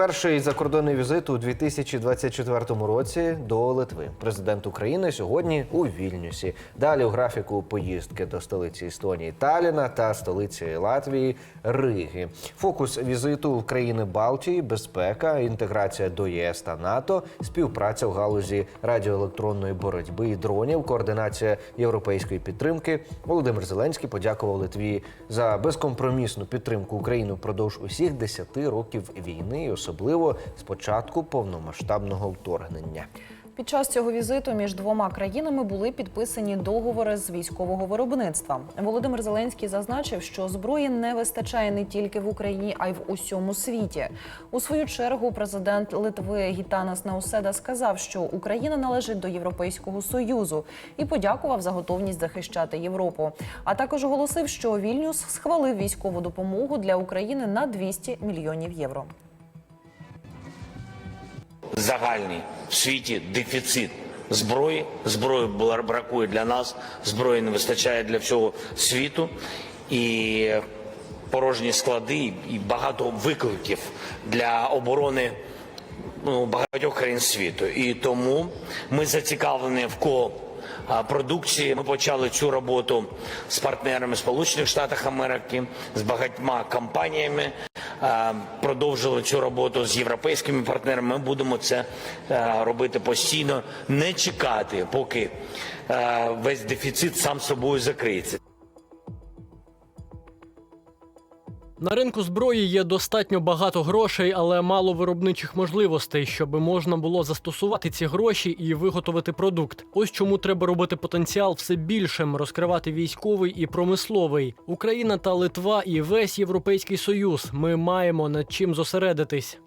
перший закордонний візит у 2024 році до Литви. Президент України сьогодні у Вільнюсі. Далі у графіку поїздки до столиці Естонії Таліна та столиці Латвії Риги. Фокус візиту в країни Балтії, безпека, інтеграція до ЄС та НАТО, співпраця в галузі радіоелектронної боротьби і дронів, координація європейської підтримки. Володимир Зеленський подякував Литві за безкомпромісну підтримку України впродовж усіх 10 років війни, і особливо з початку повномасштабного вторгнення. Під час цього візиту між двома країнами були підписані договори з військового виробництва. Володимир Зеленський зазначив, що зброї не вистачає не тільки в Україні, а й в усьому світі. У свою чергу президент Литви Гітанас Науседа сказав, що Україна належить до Європейського союзу і подякував за готовність захищати Європу. А також оголосив, що Вільнюс схвалив військову допомогу для України на 200 мільйонів євро. Загальний в світі дефіцит зброї. Зброї бракує для нас, зброї не вистачає для всього світу. І порожні склади, і багато викликів для оборони ну, багатьох країн світу. І тому ми зацікавлені в ко продукції. Ми почали цю роботу з партнерами Сполучених Штатів Америки, з багатьма компаніями. Продовжили цю роботу з європейськими партнерами. Ми будемо це робити постійно, не чекати, поки весь дефіцит сам собою закриється. На ринку зброї є достатньо багато грошей, але мало виробничих можливостей, щоб можна було застосувати ці гроші і виготовити продукт. Ось чому треба робити потенціал все більшим, розкривати військовий і промисловий. Україна та Литва і весь Європейський Союз. Ми маємо над чим зосередитись.